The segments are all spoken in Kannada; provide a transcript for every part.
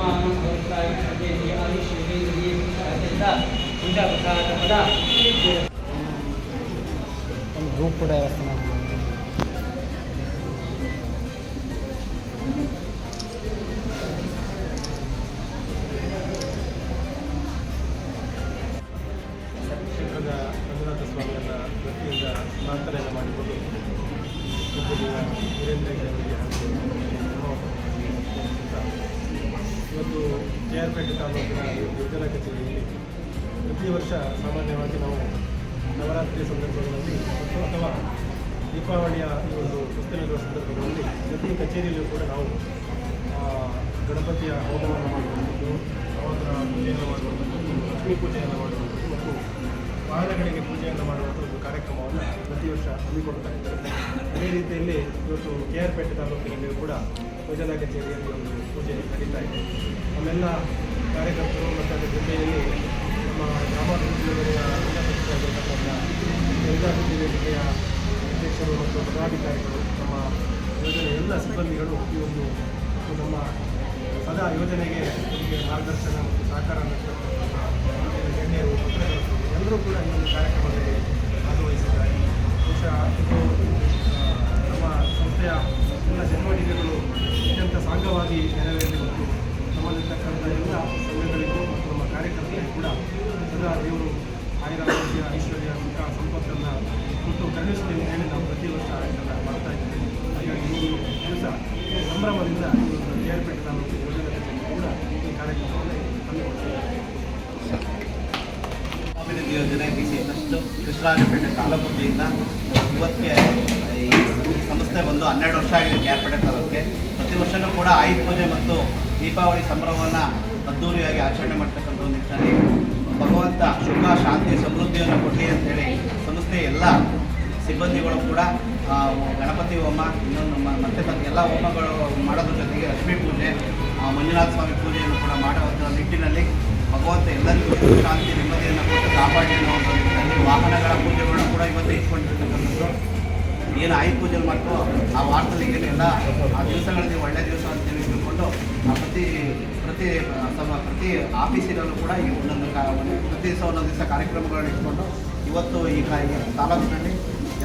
ಸಮಾನಂ ಭವತ್ಯಾಯ ಸರ್ವೇಂದ್ರಿಯ ಆಯುಷ್ಯೇಂದ್ರಿಯ ಆದ್ದರಿಂದ ಪೂಜಾ ಪ್ರಸಾದ ಪದ ಒಂದು ಗ್ರೂಪ್ ಕೂಡ ವ್ಯವಸ್ಥೆ ಮಾಡ್ಬೋದು ಕ್ಷೇತ್ರದ ರಂಗನಾಥ ಸ್ವಾಮಿಯನ್ನ ವತಿಯಿಂದ ಪ್ರಾರ್ಥನೆಯನ್ನು ಮಾಡಿಕೊಂಡು ಪೂಜ್ಯನೀಯ ವೀರೇಂದ್ರ K R Pete ತಾಲೂಕಿನ ಯೋಜನಾ ಕಚೇರಿಯಲ್ಲಿ ಪ್ರತಿ ವರ್ಷ ಸಾಮಾನ್ಯವಾಗಿ ನಾವು ನವರಾತ್ರಿಯ ಸಂದರ್ಭಗಳಲ್ಲಿ ಮತ್ತು ಅಥವಾ ದೀಪಾವಳಿಯ ಈ ಒಂದು ಪುಸ್ತಕಗಳ ಸಂದರ್ಭಗಳಲ್ಲಿ ಪ್ರತಿ ಕಚೇರಿಯಲ್ಲೂ ಕೂಡ ನಾವು ಗಣಪತಿಯ ಹೋಮವನ್ನು ಮಾಡುವಂಥದ್ದು ಅವರ ಪೂಜೆಯನ್ನು ಮಾಡುವಂಥದ್ದು, ಲಕ್ಷ್ಮೀ ಪೂಜೆಯನ್ನು ಮಾಡುವಂಥದ್ದು. ವಾಹನಗಳಿಗೆ ಪೂಜೆಯನ್ನು ಮಾಡುವಂಥ ಒಂದು ಕಾರ್ಯಕ್ರಮವನ್ನು ಪ್ರತಿ ವರ್ಷ ಹಮ್ಮಿಕೊಳ್ತಾ ಇದ್ದಾರೆ ಅದೇ ರೀತಿಯಲ್ಲಿ ಇವತ್ತು ಕೆ ಆರ್ ಪೇಟೆ ತಾಲೂಕಿನಲ್ಲಿಯೂ ಕೂಡ ಪೂಜಾ ಕಚೇರಿಯಲ್ಲಿ ಒಂದು ಪೂಜೆ ನಡೀತಾ ಇದೆ ನಮ್ಮೆಲ್ಲ ಕಾರ್ಯಕರ್ತರು ಮತ್ತು ಅದರ ಜೊತೆಯಲ್ಲಿ ನಮ್ಮ ಗ್ರಾಮಾಭಿವೃದ್ಧಿ ಯೋಜನೆಯ ರಂಗಸಚಿವರಾಗಿರ್ತಕ್ಕಂಥ ಗಂಗಾಭಿವೃದ್ಧಿ ವೇದಿಕೆಯ ಅಧ್ಯಕ್ಷರು ಮತ್ತು ಪದಾಧಿಕಾರಿಗಳು ನಮ್ಮ ಯೋಜನೆಯ ಎಲ್ಲ ಸಿಬ್ಬಂದಿಗಳು ಈ ಒಂದು ನಮ್ಮ ಸದಾ ಯೋಜನೆಗೆ ನಮಗೆ ಮಾರ್ಗದರ್ಶನ ಮತ್ತು ಸಹಕಾರ ನೀಡ್ತಕ್ಕಂಥ ಕಾರ್ಯಕ್ರಮದಲ್ಲಿ ಭಾಗವಹಿಸಿದ್ದಾರೆ ಬಹುಶಃ ನಮ್ಮ ಸಂಸ್ಥೆಯ ಎಲ್ಲ ಚಟುವಟಿಕೆಗಳು ಅತ್ಯಂತ ಸಾಂಗವಾಗಿ ನೆರವೇರಿದೆ ಮತ್ತು ನಮ್ಮಲ್ಲಿರ್ತಕ್ಕಂಥ ಎಲ್ಲ ಸಂಘಗಳಿಗೂ ಮತ್ತು ನಮ್ಮ ಕಾರ್ಯಕರ್ತರಿಗೂ ಕೂಡ ಸದಾ ದೇವರು ಆಯುರ ಐಶ್ವರ್ಯ ಸುಖ ಸಂಪತ್ತನ್ನು ಕೊಟ್ಟು ಕರುಣಿಸಲಿ ಹೇಳಿ ನಾವು ಪ್ರತಿ ವರ್ಷ ಇದನ್ನು ಮಾಡ್ತಾ ಇದ್ದೀವಿ ಹಾಗಾಗಿ ಈ ದಿವಸ ಸಂಭ್ರಮದಿಂದ ಈ ಒಂದು ಕೆ ಆರ್ ಪೇಟೆ ತಾಲೂಕು ಕೂಡ ಈ ಕಾರ್ಯಕ್ರಮವನ್ನು ಹಮ್ಮಿಕೊಂಡಿದ್ದೇವೆ ಅಭಿವೃದ್ಧಿ ಯೋಜನೆ ಟ್ರಸ್ಟ್ ಕೃಷ್ಣರಾಜಪೇಟೆ ತಾಲೂಕು ವತಿಯಿಂದ ಇವತ್ತಿಗೆ ಈ ಸಂಸ್ಥೆ ಬಂದು ಹನ್ನೆರಡು ವರ್ಷ ಆಗಿದೆ ಕ್ಯಾರ್ಪೇಟೆ ತಾಲೂಕಿಗೆ. ಪ್ರತಿ ವರ್ಷವೂ ಕೂಡ ಆಯುಧ ಪೂಜೆ ಮತ್ತು ದೀಪಾವಳಿ ಸಂಭ್ರಮವನ್ನು ಅದ್ದೂರಿಯಾಗಿ ಆಚರಣೆ ಮಾಡ್ತಕ್ಕಂಥ ಒಂದು ನಿಟ್ಟಿನಲ್ಲಿ ಭಗವಂತ ಸುಖ, ಶಾಂತಿ, ಸಮೃದ್ಧಿಯನ್ನು ಕೊಡಲಿ ಅಂತೇಳಿ ಸಂಸ್ಥೆಯ ಎಲ್ಲ ಸಿಬ್ಬಂದಿಗಳು ಕೂಡ ಗಣಪತಿ ಹೋಮ, ಇನ್ನೊಂದು ಮತ್ತೆ ಎಲ್ಲ ಹೋಮಗಳು ಮಾಡೋದ್ರ ಜೊತೆಗೆ ಲಕ್ಷ್ಮೀ ಪೂಜೆ ಮಂಜುನಾಥ ಸ್ವಾಮಿ ಪೂಜೆಯನ್ನು ಕೂಡ ಮಾಡುವಂಥ ನಿಟ್ಟಿನಲ್ಲಿ ಭಗವಂತ ಎಲ್ಲರಿಗೂ ಶಾಂತಿ, ನೆಮ್ಮದಿಯನ್ನು ಕೊಟ್ಟು ಕಾಪಾಡಿ ಅನ್ನೋ ಒಂದು ನಿಟ್ಟಿನಲ್ಲಿ ವಾಹನಗಳ ಪೂಜೆಗಳನ್ನ ಕೂಡ ಇವತ್ತು ಇಟ್ಕೊಂಡಿರ್ತಕ್ಕಂಥದ್ದು. ಏನು ಆಯುಧ ಪೂಜೆ ಮಾಡ್ತೋ ಆ ವಾರದಲ್ಲಿ ಏನೆಲ್ಲ. ಆ ದಿವಸಗಳಲ್ಲಿ ಒಳ್ಳೆ ದಿವಸ ಅಂತೇಳಿ ತಿಳ್ಕೊಂಡು, ಆ ಪ್ರತಿ ಪ್ರತಿ ಸಮ, ಪ್ರತಿ ಆಫೀಸಿನಲ್ಲೂ ಕೂಡ ಈ ಒಂದೊಂದು ಕಾ ಪ್ರತಿ ದಿವಸ ಒಂದೊಂದು ದಿವಸ ಕಾರ್ಯಕ್ರಮಗಳನ್ನು ಇಟ್ಕೊಂಡು, ಇವತ್ತು ಈ ಕಾ, ಈ ತಾಲೂಕಿನಲ್ಲಿ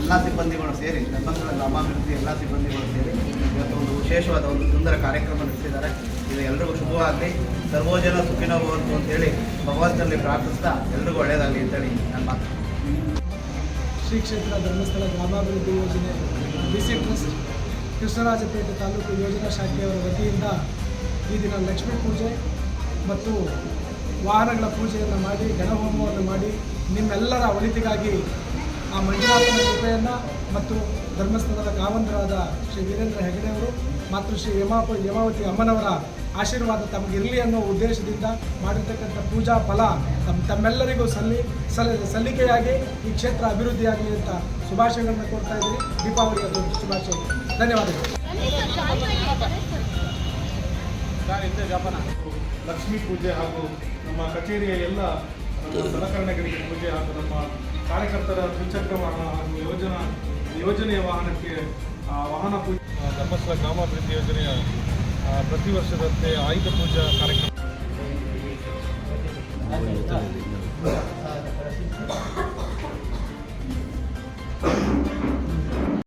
ಎಲ್ಲ ಸಿಬ್ಬಂದಿಗಳು ಸೇರಿ ಧರ್ಮಸ್ಥಳ ಗ್ರಾಮಾಭಿವೃದ್ಧಿ ಎಲ್ಲ ಸಿಬ್ಬಂದಿಗಳು ಸೇರಿ ಇವತ್ತು ಒಂದು ವಿಶೇಷವಾದ ಒಂದು ಸುಂದರ ಕಾರ್ಯಕ್ರಮ ನಡೆಸಿದ್ದಾರೆ. ಇದು ಎಲ್ರಿಗೂ ಶುಭವಾಗಲಿ. ಸರ್ವೋಜನ ಸುಖಿನೋ ಭವಂತು ಅಂತೇಳಿ ಭಗವಂತನಲ್ಲಿ ಪ್ರಾರ್ಥಿಸ್ತಾ ಎಲ್ರಿಗೂ ಒಳ್ಳೆಯದಾಗಲಿ ಅಂತೇಳಿ ನನ್ನ ಮಾತು. ಶ್ರೀ ಕ್ಷೇತ್ರ ಧರ್ಮಸ್ಥಳ ಗ್ರಾಮಾಭಿವೃದ್ಧಿ ಯೋಜನೆ ಬಿ ಸಿ ಟ್ರಸ್ಟ್, ಕೃಷ್ಣರಾಜಪೇಟೆ ತಾಲೂಕು ಯೋಜನಾ ಶಾಖೆಯವರ ವತಿಯಿಂದ ಈ ದಿನ ಲಕ್ಷ್ಮೀ ಪೂಜೆ ಮತ್ತು ವಾಹನಗಳ ಪೂಜೆಯನ್ನು ಮಾಡಿ ಗಣಹೋಮವನ್ನು ಮಾಡಿ ನಿಮ್ಮೆಲ್ಲರ ಒಳಿತಿಗಾಗಿ ಆ ಮಂಜುನಾಥನ ಕೃಪೆಯನ್ನು ಮತ್ತು ಧರ್ಮಸ್ಥಳದ ಕಾವಂತರಾದ ಶ್ರೀ ವೀರೇಂದ್ರ ಹೆಗಡೆಯವರು ಮತ್ತು ಶ್ರೀ ಯಮಾಪ ಯಮಾವತಿ ಅಮ್ಮನವರ ಆಶೀರ್ವಾದ ತಮಗಿರಲಿ ಅನ್ನೋ ಉದ್ದೇಶದಿಂದ ಮಾಡಿರ್ತಕ್ಕಂಥ ಪೂಜಾ ಫಲ ತಮ್ಮ ತಮ್ಮೆಲ್ಲರಿಗೂ ಸಲ್ಲಿ, ಸಲ್, ಸಲ್ಲಿಕೆಯಾಗಿ ಈ ಕ್ಷೇತ್ರ ಅಭಿವೃದ್ಧಿಯಾಗಲಿ ಅಂತ ಶುಭಾಶಯಗಳನ್ನು ಕೊಡ್ತಾ ಇದ್ದೀನಿ. ದೀಪಾವಳಿಯ ದೊಡ್ಡ ಶುಭಾಶಯಗಳು. ಧನ್ಯವಾದಗಳು. ಲಕ್ಷ್ಮೀ ಪೂಜೆ ಹಾಗೂ ನಮ್ಮ ಕಚೇರಿಯ ಎಲ್ಲ ಸಲಕರಣೆಗಳಿಗೆ ಪೂಜೆ ಹಾಗೂ ನಮ್ಮ ಕಾರ್ಯಕರ್ತರ ದ್ವಿಚಕ್ರ ವಾಹನ ಹಾಗೂ ಯೋಜನಾ, ಯೋಜನೆಯ ವಾಹನಕ್ಕೆ ವಾಹನ ಪೂಜೆ ಧರ್ಮಸ್ಥಳ ಗ್ರಾಮಾಭಿವೃದ್ಧಿ ಯೋಜನೆಯ ಪ್ರತಿ ವರ್ಷದಂತೆ ಆಯುಧ ಪೂಜಾ ಕಾರ್ಯಕ್ರಮ